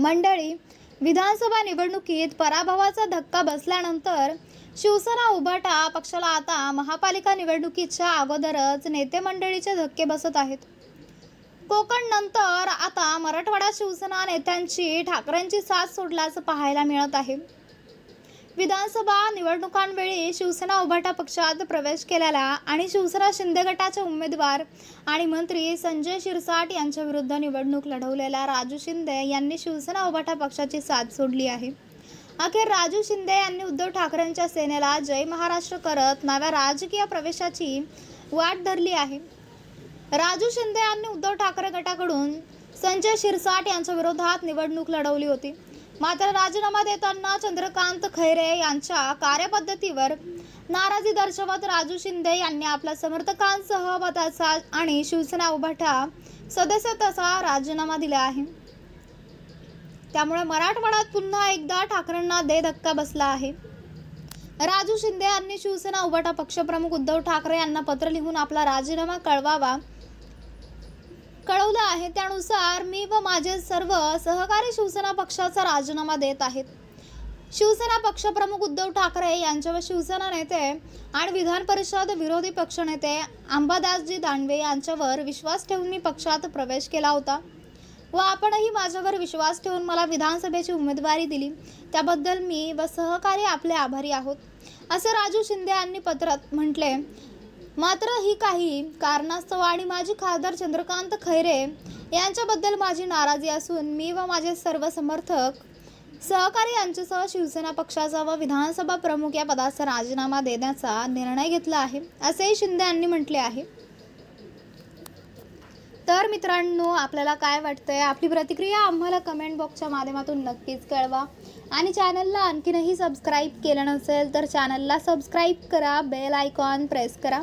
मंडळी विधानसभा निवडणुकीत पराभवाचा धक्का बसल्यानंतर शिवसेना उभाटा पक्षाला आता महापालिका निवडणुकीच्या अगोदरच नेते मंडळीचे धक्के बसत आहेत. कोकण नंतर आता मराठवाडा शिवसेना नेत्यांची ठाकरेंची साथ सोडल्याचं पाहायला मिळत आहे. विधानसभा निवडणुकांवेळी शिवसेना उभाटा पक्षात प्रवेश केलेला आणि शिवसेना शिंदे गटाचे उमेदवार आणि मंत्री संजय शिरसाट यांच्या विरुद्ध निवडणूक लढवलेल्या राजू शिंदे यांनी शिवसेना उभाटा पक्षाची साथ सोडली आहे. अखेर राजू शिंदे यांनी उद्धव ठाकरेंच्या सेनेला जय महाराष्ट्र करत नव्या राजकीय प्रवेशाची वाट धरली आहे. राजू शिंदे यांनी उद्धव ठाकरे गटाकडून संजय शिरसाट यांच्या विरोधात निवडणूक लढवली होती. मात्र राजीनामा देताना चंद्रकांत खैरे यांच्या कार्यपद्धतीवर नाराजी दर्शवत राजू शिंदे यांनी आपल्या समर्थकांसह मताचा आणि शिवसेना उभटा सदस्यत्वाचा राजीनामा दिला आहे. त्यामुळे मराठवाड्यात पुन्हा एकदा ठाकरेंना दे धक्का बसला आहे. राजू शिंदे यांनी शिवसेना उभाटा पक्षप्रमुख उद्धव ठाकरे यांना पत्र लिहून आपला राजीनामा कळवावा कळवलं आहे त्यानुसार मी व माझे सर्व सहकारी शिवसेना पक्षाचा राजीनामा देत आहेत. शिवसेना पक्षप्रमुख उद्धव ठाकरे यांच्या व शिवसेना नेते आणि विधान परिषद विरोधी पक्षनेते अंबादासजी दानवे यांच्यावर विश्वास ठेवून मी पक्षात प्रवेश केला होता. व आपणही माझ्यावर विश्वास ठेवून मला विधानसभेची उमेदवारी दिली. त्याबद्दल मी व सहकारी आपले आभारी आहोत. असं राजू शिंदे यांनी पत्रात म्हटले. मात्र ही काही कारणास्तव आणि माझी खासदार चंद्रकांत खैरे यांच्याबद्दल माझी नाराजी असून मी व माझे सर्व समर्थक सहकारी यांच्यासह शिवसेना पक्षाचा व विधानसभा प्रमुख या पदाचा राजीनामा देण्याचा निर्णय घेतला आहे असेही शिंदे यांनी म्हटले आहे. तर मित्रांनो आपल्याला काय वाटतंय? आपली प्रतिक्रिया आम्हाला कमेंट बॉक्सच्या माध्यमातून नक्कीच कळवा. आणि चॅनलला आणखीनही सबस्क्राईब केलं नसेल तर चॅनलला सबस्क्राईब करा बेल आयकॉन प्रेस करा.